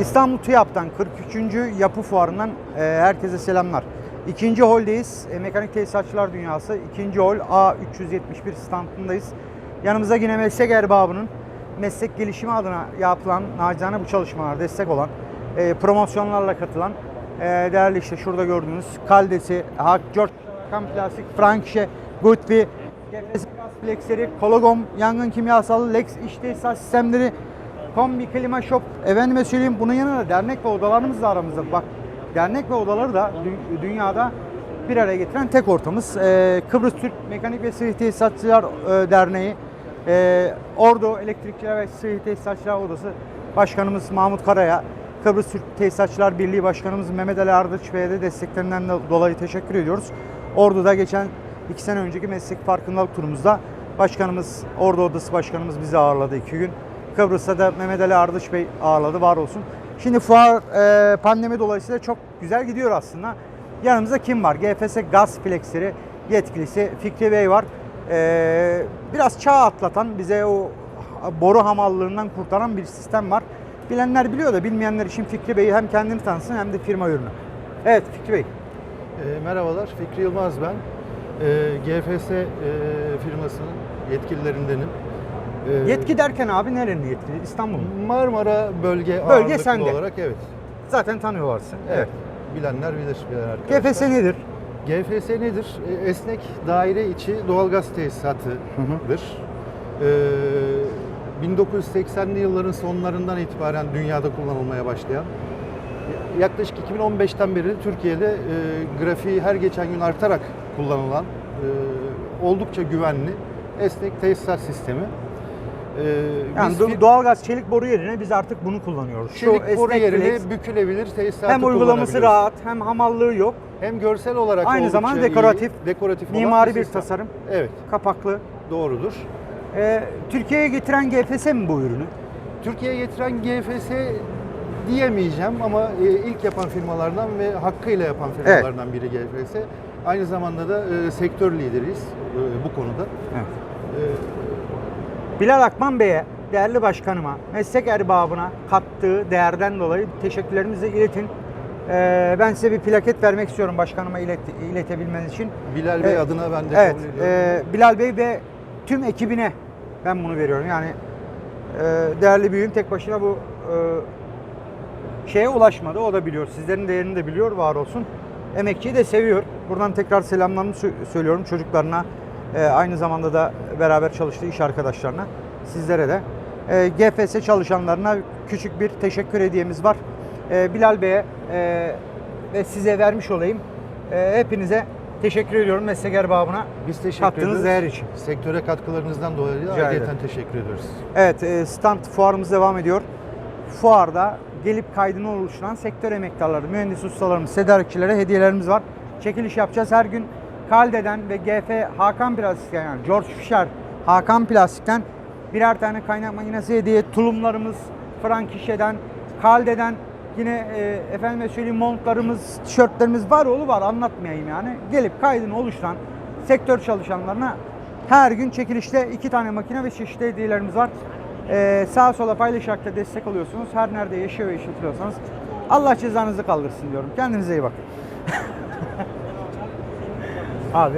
İstanbul TÜYAP'tan 43. Yapı Fuarı'ndan e, herkese selamlar. İkinci holdeyiz. E, Mekanik Tesisatçılar Dünyası. ikinci hol A371 standındayız. Yanımızda yine meslek erbabının meslek gelişimi adına yapılan, nacizane bu çalışmalara destek olan, e, promosyonlarla katılan, e, değerli işte şurada gördüğünüz Kaldesi, Hak, George Hakan Plastik, Frankşe, Gutby, GFS Flexleri, Kologom, Yangın Kimyasalı, Lex İş Tesisat Sistemleri, Kombi Klima Shop, efendime söyleyeyim bunun yanında dernek ve odalarımız da aramızda. Bak dernek ve odaları da dü- dünyada bir araya getiren tek ortamız. Ee, Kıbrıs Türk Mekanik ve Sıvı Tesisatçılar e, Derneği, e, Ordu Elektrikçiler ve Sıvı Tesisatçılar Odası Başkanımız Mahmut Kara'ya, Kıbrıs Türk Tesisatçılar Birliği Başkanımız Mehmet Ali Ardıç Bey'e de desteklerinden de dolayı teşekkür ediyoruz. Ordu'da geçen iki sene önceki meslek farkındalık turumuzda Başkanımız, Ordu Odası Başkanımız bizi ağırladı iki gün. Kıbrıs'ta da Mehmet Ali Ardıç Bey ağırladı, var olsun. Şimdi fuar e, pandemi dolayısıyla çok güzel gidiyor aslında. Yanımızda kim var? GFS Gaz Flexleri yetkilisi Fikri Bey var. E, biraz çağ atlatan, bize o boru hamallığından kurtaran bir sistem var. Bilenler biliyor da bilmeyenler için Fikri Bey'i hem kendini tanısın hem de firma ürünü. Evet Fikri Bey. E, merhabalar, Fikri Yılmaz ben. E, GFS e, firmasının yetkililerindenim. E, Yetki derken abi nerenin yetkili? İstanbul mu? Marmara bölge, Bölge sende. olarak evet. Zaten tanıyorlarsın. Evet. Bilenler bilir, bilen arkadaşlar. GFS nedir? GFS nedir? E, esnek daire içi doğalgaz tesisatıdır. E, 1980'li yılların sonlarından itibaren dünyada kullanılmaya başlayan yaklaşık 2015'ten beri Türkiye'de e, grafiği her geçen gün artarak kullanılan e, oldukça güvenli esnek tesisat sistemi. E, Yani biz doğalgaz çelik boru yerine biz artık bunu kullanıyoruz. Şu çelik boru esnek yerine flex, bükülebilir tesisatı hem uygulaması rahat hem hamallığı yok. Hem görsel olarak Aynı zamanda iyi, dekoratif, dekoratif olan Mimari bir sistem. tasarım. Evet, Kapaklı. doğrudur. Ee, Türkiye'ye getiren GFS mi bu ürünü? Türkiye'ye getiren GFS diyemeyeceğim ama e, ilk yapan firmalardan ve hakkıyla yapan firmalardan biri GFS. Aynı zamanda da e, sektör lideriyiz e, bu konuda. Evet. E, Bilal Akman Bey'e, değerli başkanıma, meslek erbabına kattığı değerden dolayı teşekkürlerimizi iletin. Ee, ben size bir plaket vermek istiyorum başkanıma ilet, iletebilmeniz için. Bilal Bey Evet. adına ben de Evet, kabul ediyorum. e, Bilal Bey ve tüm ekibine ben bunu veriyorum. Yani e, değerli büyüğüm tek başına bu e, şeye ulaşmadı. O da biliyor. Sizlerin değerini de biliyor. Var olsun. Emekçiyi de seviyor. Buradan tekrar selamlarımı sö- söylüyorum çocuklarına. e, aynı zamanda da beraber çalıştığı iş arkadaşlarına. Sizlere de. E, GFS çalışanlarına küçük bir teşekkür hediyemiz var. E, Bilal Bey'e e, ve size vermiş olayım. E, hepinize teşekkür ediyorum meslek erbabına. Biz teşekkür kattığınız ediyoruz. değer için. Sektöre katkılarınızdan dolayı ayrıca teşekkür ediyoruz. Evet, e, stand fuarımız devam ediyor. Fuarda gelip kaydını oluşturan sektör emektarları, mühendis ustalarımız, tedarikçilere hediyelerimiz var. Çekiliş yapacağız her gün. Kalde'den ve GF Hakan Plastik'ten yani George Fisher Hakan Plastik'ten birer tane kaynak makinesi hediye. Tulumlarımız Frankişe'den, Kalde'den yine e, efendime söyleyeyim montlarımız, tişörtlerimiz var oğlu var anlatmayayım yani. Gelip kaydını oluşturan sektör çalışanlarına her gün çekilişte iki tane makine ve çeşitli hediyelerimiz var. Ee, sağa sola paylaşarak da destek alıyorsunuz. Her nerede yaşıyor ve işletiyorsanız Allah cezanızı kaldırsın diyorum. Kendinize iyi bakın. Abi